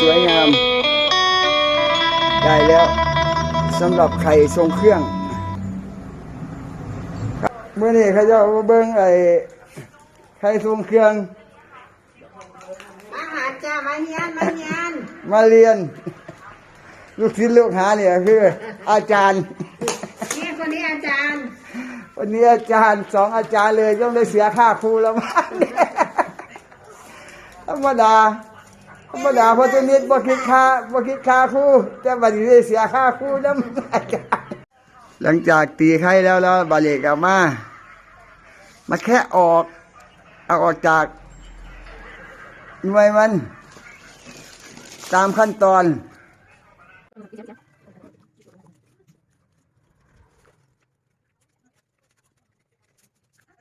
สวยงาม ได้แล้วสำหรับไข่ทรงเครื่องครับเมื่อนี้เขาเจะมาเบิ้งไอ้ไข่ทรงเครื่องอาหารจ้ามาเนียนมาเนียนมาเรียน ลูกศิษย์ลูกหาเนี่ยคืออาจารย์นี่คนนี้อาจารย์ วันนี้อาจารย์สองอาจารย์เลยต้องได้เสียค่าครูแล้วมั้งธรรมดา ธรรมดาเพราะตัวนี้บ่คิดค่าบ่คิดค่าครูแต่บัดนี้ได้เสียค่าครูน้ำอาจารย์หลังจากตีไข่แล้วแล้วบาเลกกลับมามาแค่ออกเอาออกจากหน่วยมัน ตามขั้นตอน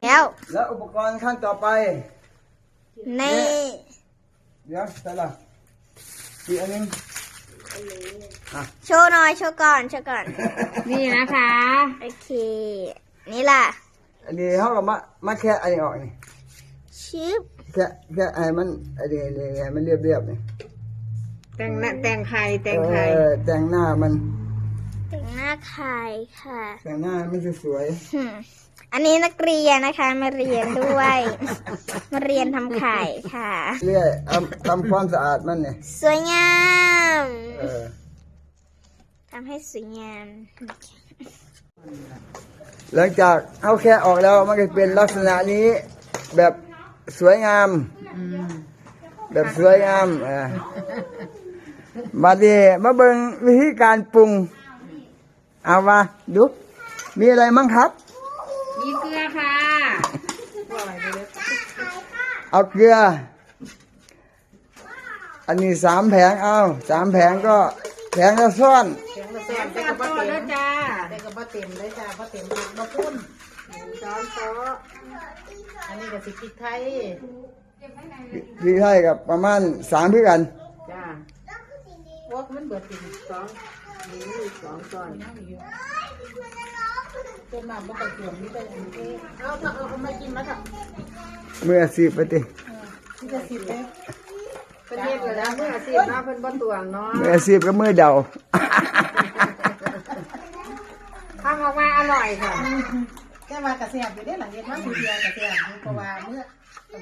แล้ว แล้วอุปกรณ์ขั้นต่อไป ใน เดี๋ยวใส่ละอีกอันหนึงโชว์หน่อยโชว์ก่อนโชว์ก่อน นี่นะคะ โอเค นี่ล่ะ อันนี้เขาก็มามาแค่อันนี้ออกนี่ชิปแค่แค่ไอ้มันอันนี้อันนี้ให้มันเรียบเรียบๆนี่แต่งหน้าแต่งไข่แต่งเอไข่อแต่งหน้ามัน แต่งหน้าไข่ค่ะ แต่งหน้าให้มันสวยหึ่ม อันนี้นักเรียนนะคะ มาเรียนด้วย มาเรียนทำไข่ค่ะๆเรื่อยเอาทำความสะอาดมันเนี่ยสวยงามเออทำให้สวยงาม หลังจากเอาแค่ออกแล้วมันก็เป็นลักษณะนี้ แบบสวยงาม แบบสวยงามเออมาดีมาเบิ่งวิธีการปรุง เอามาดู มีอะไรมั่งครับ มีเกลือค่ะ เอาเกลือ อันนี้สามแผงเอาสามแผงก็แผงละซ่อนแซ่บแซ่บโตแล้วจ้าแต่ก็บ่เต็มเลยจ้าบ่เต็มผักบ่พุ่นช้อนโต๊ะอันนี้ก็สิพริกไทยพี่ให้กับประมาณสามพี่กัน จ้าโอ้มันเบิดกินสองนี่สองช้อน น้ำอยู่ต้นน้ำบ่ต้องเกี่ยวนี่ไปอันนี้เอาถ้าเอาเอามากินมาค่ะเมื่อสิบไปตินี่จะสิบเลยเป็นเทศเลยนะเมื่อสิบเนาะเพิ่นบ่ตวงเนาะเมื่อสิบก็มือเดาทำออกมาอร่อยค่ะแต่ว่ากระเสียบอยู่เด้หลังเย็นมาผู้เดียวกระเสียบอยู่เพราะว่าเมื่อ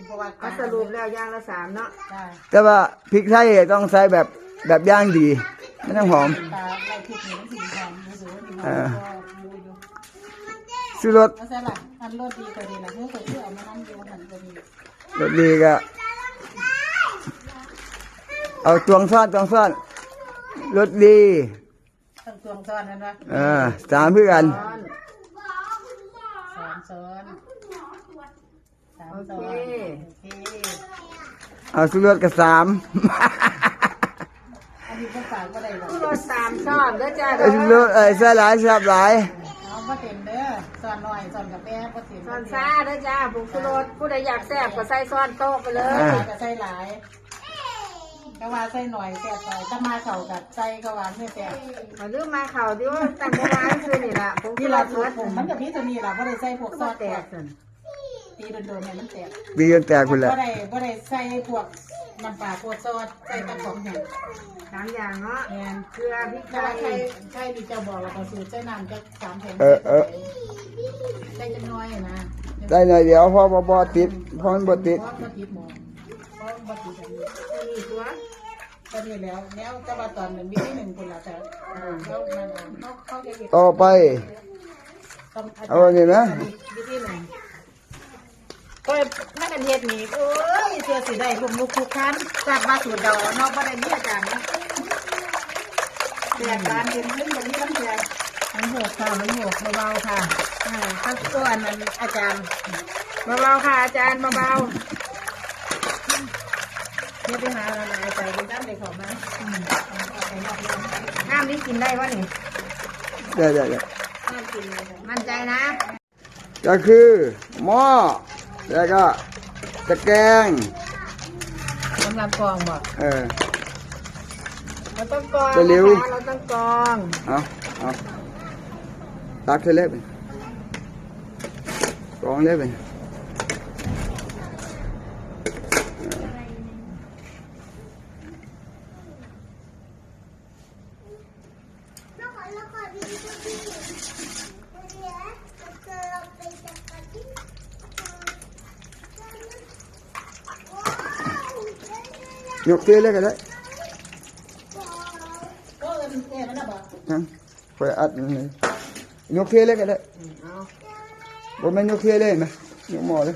เพราะว่าก็สรุปแล้วอย่างละสามเนาะจ้าแต่ว่าพริกไทยต้องใส่แบบแบบย่างดีไม่ต้องหอมตาไล่พริกนี่มันสิหอมรู้สึกว่ามันหอเออมก็อยู่อยู่ ซื้อรสเอาซะล่ะอันรสดีก็ดีล่ะเมื่อเคยซื้อเอามานั่งอยู่หันก็ดีรสดีก็เอาตวงซ่อนตวงซ่อนรสดีทั้งตวงซ้อนนั่นวะเออสามพี่กันช้อนสอนซ้อนสามโอซ้อเคนโอเคเอาซื้อรสกับสามอันนี้ก็ฝากก็ได้หรอกรสสามช้อนเด้อจ้าเอาซื้อรสเอ้ยใส่หลายแซ่บหลายเอาก็เต็มเด้อ สอนหน่อยสอนกับแม่ก็เต็มช้อนซ่าเด้อจ้าผงชูรสผู้ใดอยากแซ่บก็ใส่ช้อนโต๊ะไปเลยอ่า ก็ใส่หลายก็ว่าใส่หน่อยแซ่บไปถ้ามาเข่ากับใส่ก็หวานไม่แซ่บมาเรื่องมาเข่าที่ว่าตั้งโบราณคือนี่ล่ะผงชูที่รเราสถูเบิกดผมมันกับพี่ตัวนี้ล่ะบ่ได้ใส่พวกซก็อสแตแตกกสั่นตีโดนๆเนี่ยมันแตก ดีจนแตกคุณแหละบ่ได้บ่ได้ใส่พวก น้ำปลาพวกซอสใส่แตะของแห้งสามอย่างเนาะแม่นเกลือพริกไทแต่ว่ายไข่ไข่ที่เจ้าบอกเราก็สูตรใส่น้ำจักสามแผ่นเออเออ ใส่จังน้อยนะได้หน่อยเดียวเพอบ่บ่ติดเพอมันบ่ติด เพราะบ่ติดหมอเพราะบ่ติดอันนี้นี่ตัวก็นี่แล้วแล้วแต่ว่าตอนนั้นมีที่หนึ่งคนละแต่แล้วมันเขาเขาจะเก็บต่อไปเอาอันนี้นะมีที่หนึ่ง ก็ถ้ากันเฮ็ดนี่โอ้ยเสียสิได้ลุมลุกคุกคันจากมาสูตรเดานอกบ่ได้มีอาจารย์นะแต่การเรียนเรื่องแบบนี้ต้องเรียนมันโหกค่ะมันโหกเบาๆค่ะอ่าถ้าตัวอันนั้นอาจารย์เบาๆค่ะอาจารย์เบาเฮ็ดไปหาอะไรใจดีด้านเลยขอมาอืมเอาไปนอกเรื่องๆน้ำนี้กินได้วะนี่ได้ได้ได้ห้ามกินเลยมั่นใจนะ ก็คือหม้อ แล้วก็ตะแกงสำหรับกองบอกเออ เราต้องกองจะเร็วนะเราต้องกองเอาเอาตักเทเล็กไปกองเล็กไป ยกเทเลยก็ได้ก็เอิ้นแม่มันน่ะบ่นะคอยอัดมันเลยยกเทเลยก็ได้อืมเอาบ่แม่นยกเทเลยไหมยกหม้อเลย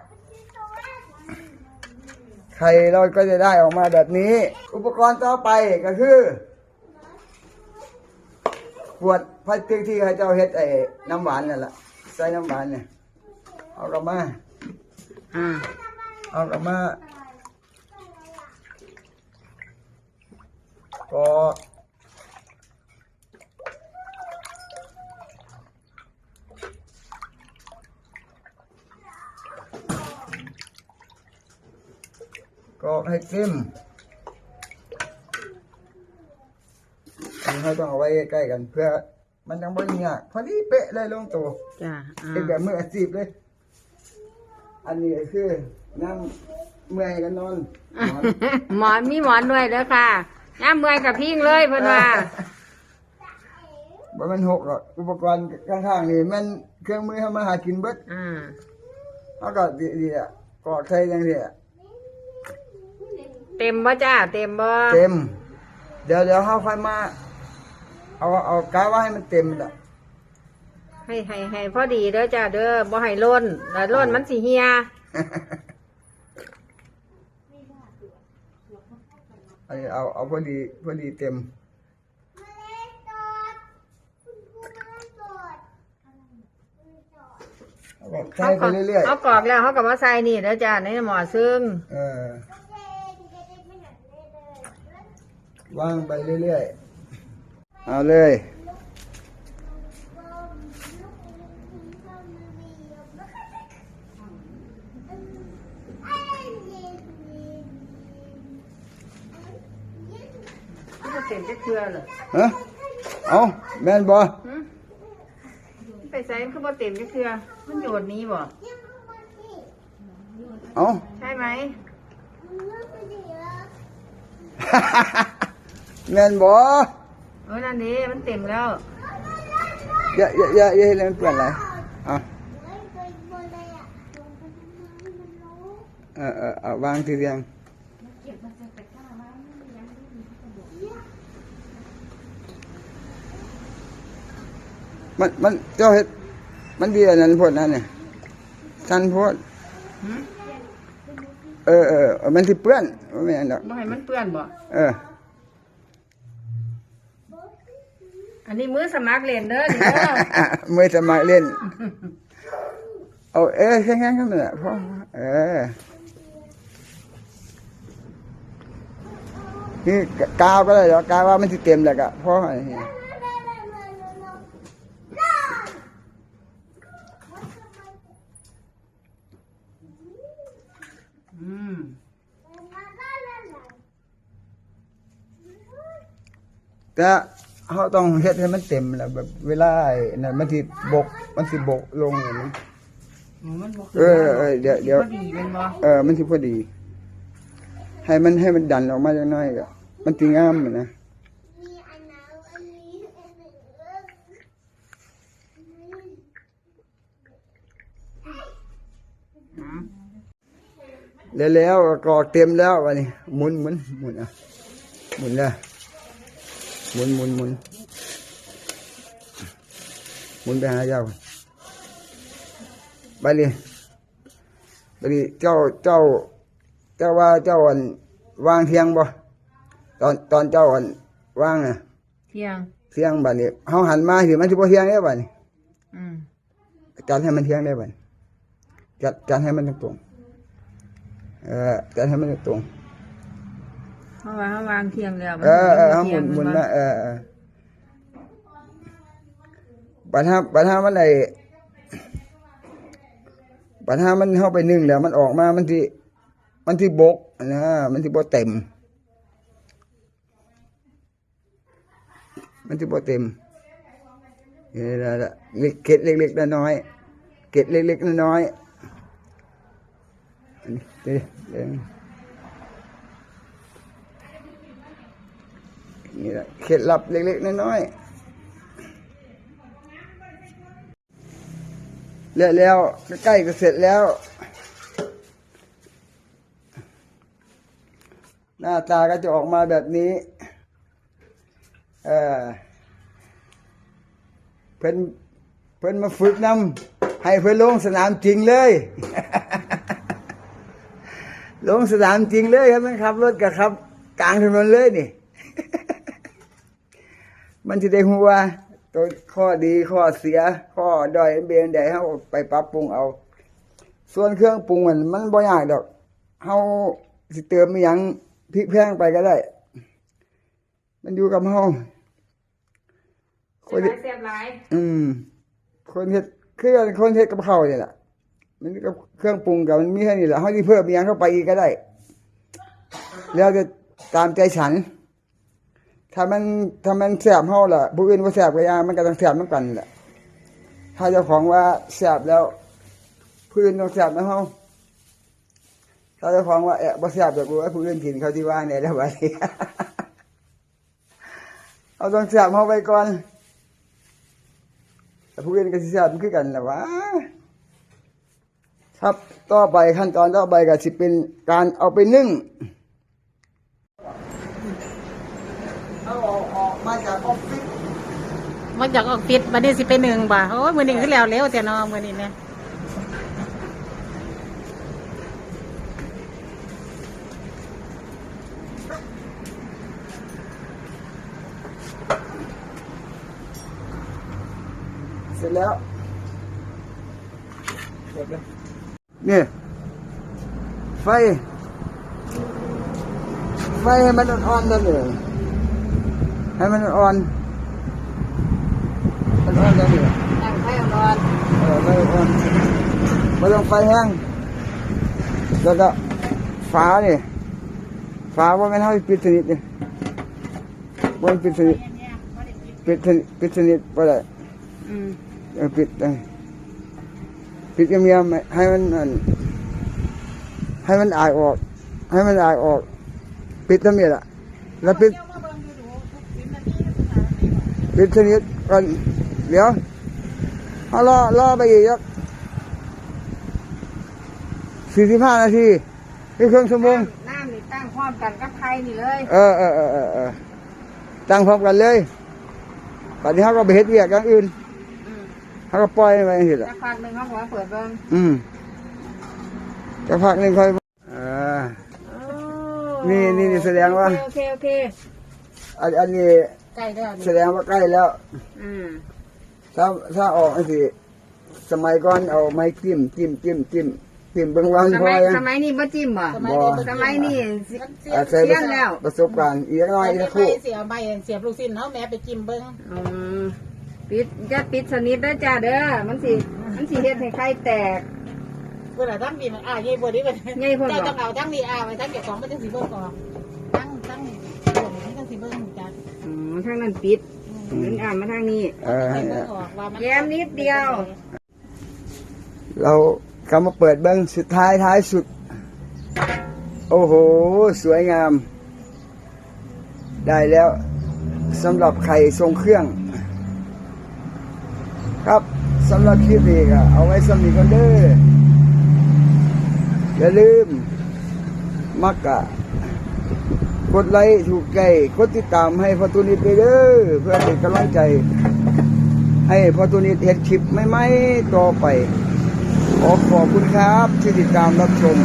ไข่เราก็จะได้ออกมาแบบนี้ อุปกรณ์ต่อไปก็คือขวดพลาสติกที่เขาเจ้าเฮ็ดไอ้น้ำหวานนั่นแหละใส่น้ำหวานเนี่ยเอากลับมาอ่าเอากลับมาก็ ก็ให้เต็มอันนี้เขาต้องเอาไว้ใกล้ๆกันเพื่อ มันยังไม่ยากพอดีเป๊ะเลยลงตัวจ้าอ่าเป็นแบบมืออาชีพเลย อันนี้ก็คือนั่งเมื่อยกันนอนนอนหมอนมีหมอนด้วยเด้อค่ะน้ำเมื่อยกับพิงเลยเพิ่นว่าบ่แมันหกหรอกอุปกรณ์ข้างๆนี่แมันเครื่องมือทำมาหากินเบิดอ่า เขาก็ดีๆอะกอดใส่จังซี่อะ เต็มบ่จ้า เต็มบ่เต็ม เดี๋ยวเดี๋ยวเขาค่อยมา เอาเอากาว่าให้มันเต็มละให้ให้ให้พอดีเด้อจ้าเด้อบ่ให้ล้นแล้วล้นมันสิเหียอันนี้เอาเอาพอดีพอดีเต็มเอาก็ใส่ไปเรื่อยเอากรอกแล้วเขาก็มาใส่นี่เด้อจ้าในหม้อซึ่งๆเออ วางไปเรื่อยๆ เอาเลยมันจะเต็มจะเครือเหรอฮะ เอาแม่นบ่ไปใส่มันคือบ่เต็มจะเครือ มันโยดนี้บ่ เอา ใช่ไหม แม่นบ่เออนั่นนี่มันเต็มแล้วอย่าอย่าอย่าอย่าให้มันเปื้อนอะไรเอาเออเออเอาวางทีเรียงมันมันเจ้าเฮ็ดมันดีอันนั้นโพดนั่นเนี่ยสันโพดเออเออเออมันสิเปื้อนบ่แม่นดอกบ่ให้มันเปื้อนบ่เออ อันนี้มือสมัครเล่นเด้อนี่เด้อมือสมัครเล่น เอาเออแค่งั้นก็ได้พ่อเออนี่กาวก็ได้หรอกาวว่ามันจะเต็มแล้วก็พ่ออืมแต่ เขาต้องเฮ็ดให้มันเต็มแล้วแบบเวลาไอ้นั่นมันสิบก มันสิบกลงอย่างนี้โอ้มันบ่เออเออเดี๋ยวเดี๋ยว พอดีแม่นบ่เออ มันสิพอดี ให้มันให้มันดันออกมาจังน้อยก็มันสิงามอะนะอืมแล้วแล้วก็กรอกเต็มแล้ววันนี้หมุนหมุนหมุนอะหมุนเลย หมุนหมุนหมุนหมุนไปหาเจ้าไปเลยไปเลยเจ้าเจ้า เจ้าว่าเจ้าอันวางเทียงบ่ตอนตอนเจ้าอันวางน่ะเที่ยงเทียงบัดนี้เฮาหันมาสิมันสิบ่เทียงได้บัดนี้อืมจัดให้มันเทียงได้บัดนี้จัดจัดให้มันตรงๆเออจัดให้มันตรงๆ เพราะว่าเขาวางเทียงแล้วเออเออเขาหเทีมุยนงหมุนบ่นะเออเออปัญหาปัญหามันไหนปัญหามันเข้าไปนึ่งแล้ว มันออกมามันที่มันที่บกนะมันที่บ่เต็ม มันที่บ่เต็มนี่แหละเล็กเกล็ดเล็กๆน้อยๆเกล็ดเล็กๆน้อยๆอันนี้เดี๋ยวเดี๋ยว นี่แหละเคล็ดลับเล็กๆน้อยๆแล้วแล้วใกล้ก็เสร็จแล้ว หน้าตาก็จะออกมาแบบนี้เออเพิ่นเพิ่นมาฝึกนำให้เพิ่นลงสนามจริงเลย ลงสนามจริงเลยครับมันขับรถกับขับ กลางถนนเลยนี่ มันจะได้หัวาตัวข้อดีข้อเสีย ข้อด้อยเบียนใดเฮาไปปรับปรุงเอา ส่วนเครื่องปรุงมันมันบ่ยากดอกเฮาสิเติมอหยังพริกแพงไปก็ได้ มันอยู่กับเฮาเสียบหลายเสียบหลายอืม คนเฮ็ดคือคนเฮ็ดกับข้าวนี่แหละมันกับเครื่องปรุงกับมันมีแค่นี้แหละเฮาสิเพิ่มอีหยังเข้าไปอีกก็ได้ แล้วจะตามใจฉัน ถ้ามันถ้ามันแซ่บเฮาล่ะผู้อื่นบ่แซ่บก็อยามันก็ต้องแซ่บนำกันแหละถ้าเจ้าของว่าแซ่บแล้วผู้อื่นต้องแซ่บนำเฮาถ้าเจ้าของว่าแอะบ่แซ่บดอกกูให้ผู้อื่นกินเขาที่ว่าเนี่ยแล้วบัดนี้เอาต้องแซ่บเฮาไว้ก่อนแต่ผู้เรียนก็สิทราบคือกันแหละวะครับต่อไปขั้นตอนต่อไปก็สิเป็นการเอาไปนึ่งเอาออกออกมาจากออฟฟิศ มาจากออฟฟิศวันนี้สิไปหนึ่งบ่าโอ้ยมือหนึ่งขึ้นแล้วเร็วแต่นอมือนี้เนี่ยเสร็จแล้วเสร็จแล้วนี่ ไฟ ไฟให้มันอ่อนๆนั่นเองให้มันอ่อนมันอ่อนนั่นเอง ตั้งไฟร้อน เออไม่ต้องไม่ต้องไฟแห้ง แล้วก็ฝาเนี่ยฝาว่าไม่เท่าปิดสนิทเนี่ยว่ามันปิดสนิทปิดสนิทปิดสนิทไปเลยอืมปิดเลยปิดเงียบๆให้มันให้มันอายออก ให้มันอายออก ปิดตรงนี้แหละแล้วปิดปิดสนิทก่อนเดี๋ยว เอารอรอไปอีกสักสี่สิบห้านาทีนี่เครื่องชั่วโมงน้ำนี่ตั้งพร้อมกันกับไข่นี่เลย เออเออเออเออเออตั้งพร้อมกันเลยตอนนี้เขาก็ไปเฮ็ดเวียกอย่างอื่นอืมเขาก็ปล่อยไปอย่างนี้แหละสักพักหนึ่งเขาขอเปิดเบิ่งอืมจะพักหนึ่งค่อยอ่านี่นี่นี่แสดงว่าโอเคโอเคอันอันนี้ใกล้แล้วแสดงว่าใกล้แล้ว อืม ถ้าถ้าออกไอ้สิสมัยก่อนเอาไม้จิ้มจิ้มจิ้มจิ้มจิ้มเบิ่งว่ามันสพอมัยยังสมัยนี้บ่จิ้มบ่สมัยนี้สมัยนี้สิ อาศัยเสี้ยนแล้ว ประสบการณ์อีกหน่อยไม่สักครู่เสียใบเสียบลูกสิ้นเนาะแม่ไปจิ้มเบิ้งอืมปิดจะปิดสนิทเด้อจ้าเด้อมันสิมันสิเฮ็ดให้ไข่แตก เวลาทั้งดีมันอ่าเย่บัวนี้มันใหญ่พุ่นบ่เจ้าต้องเอาทั้งดีอ่าไว้ทั้งเก็บของมันจังสีเบิ้งก่อนทั้งทั้งส่วนนี้จังสีเบิ้งจัดอืมทางนั้นปิด มันอ่านมาทางนี้เออให้เบิ้งออกว่ามันแย้มนิดเดียว เรากำมาเปิดเบิ้งสุดท้ายท้ายสุด โอ้โห สวยงาม ได้แล้วสำหรับไข่ทรงเครื่อง ครับสำหรับคลิปนี้ก็เอาไว้สำนีกันเด้ออย่าลืมมักกะ กดไลค์ถูกใจกดติดตามให้พอตุนิดไปเด้อเพื่อเป็นกำลังใจ ให้พอตุนิดเห็นคลิปไม่ไม่ต่อไปขอขอบคุณครับที่ติดตามรับชม